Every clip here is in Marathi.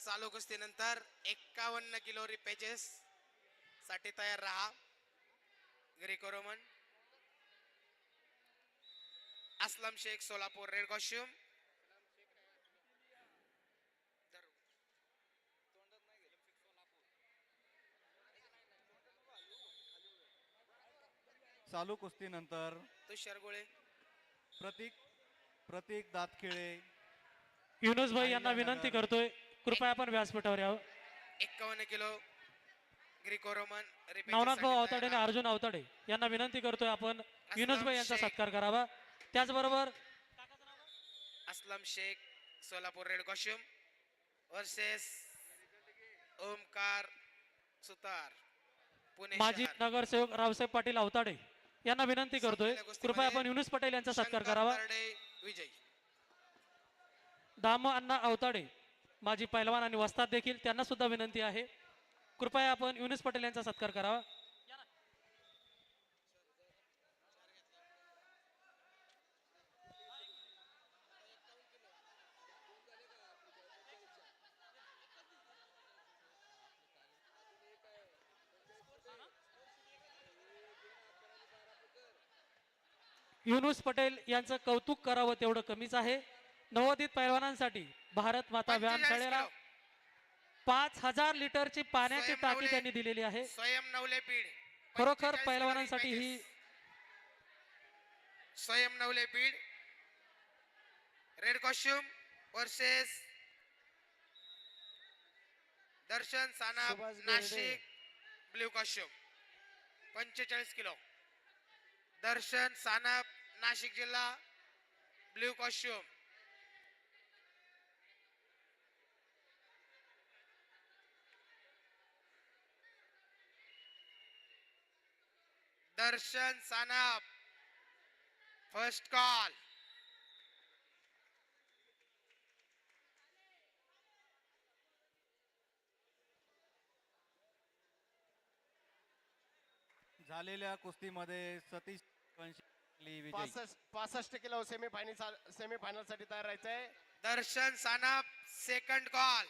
चालू कुस्तीनंतर एक्कावन्न किलो रिपेजेस साठी तयार राहा Greco Roman Aslam Shaikh Solapur red costume चालू कुस्तीनंतर तुषार गोळे. प्रतीक प्रतीक दातखिळे. युनुस भाई यांना विनंती करतोय कृपया आपण व्यासपीठावर यावं. एक्कावन्न किलो ग्रिको रोमन नवनाथ भाऊ अवताडे आणि अर्जुन अवताडे यांना विनंती करतोय आपण. युनुस भाई यांचा शेख. सत्कार करावा. त्याचबरोबर Aslam Shaikh Solapur red costume versus Omkar Sutar Pune माजी शहर. नगरसेवक रावसाहेब पाटील अवताडे यांना विनंती करतोय. संपलेल्या कृपया आपण युनुस पटेल यांचा सत्कार शंकर करावा. तरडे विजयी. दाम अण्णा अवताडे माजी पैलवान आणि वस्ताद देखील त्यांना सुद्धा विनंती आहे. कृपया आपण युनिस पटेल यांचा सत्कार करावा. युनुस पटेल यांचं कौतुक करावं तेवढं कमीच आहे. नवोदित पैलवानांसाठी भारत माता 45 व्यायामशाळेला. पाच हजार लिटरची पाण्याची टाकी. त्यांनी दिलेली आहे स्वयं नवले पीड खरोखर 45 पैलवानांसाठी ही. स्वयं नवले पीड red costume versus Darshan Berde. Nashik blue costume पंचेचाळीस किलो दर्शन सानप नाशिक जिल्हा blue costume Darshan Sanap first call झालेल्या कुस्तीमध्ये सतीश पासष्ट पासष्ट किलो सेमी फायनल सेमी फायनलसाठी तयार राहायचंय. Darshan Sanap second call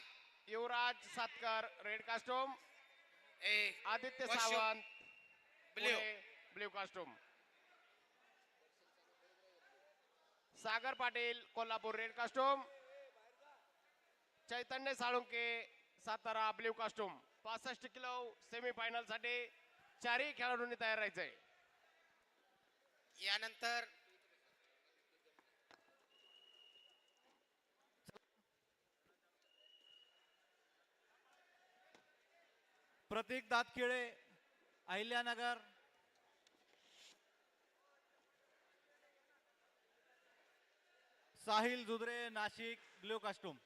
Yuvraj Satkar red costume ए Aditya Sawant. Blue. Blue costume Sagar Patil Kolhapur red costume Chaitanya Salunke Satara blue costume पासष्ट किलो सेमी फायनलसाठी चारही खेळाडूंनी तयार राहायचंय यानंतर Pratik Datkhile Ahilyanagar. Sahil Judre Nashik blue costume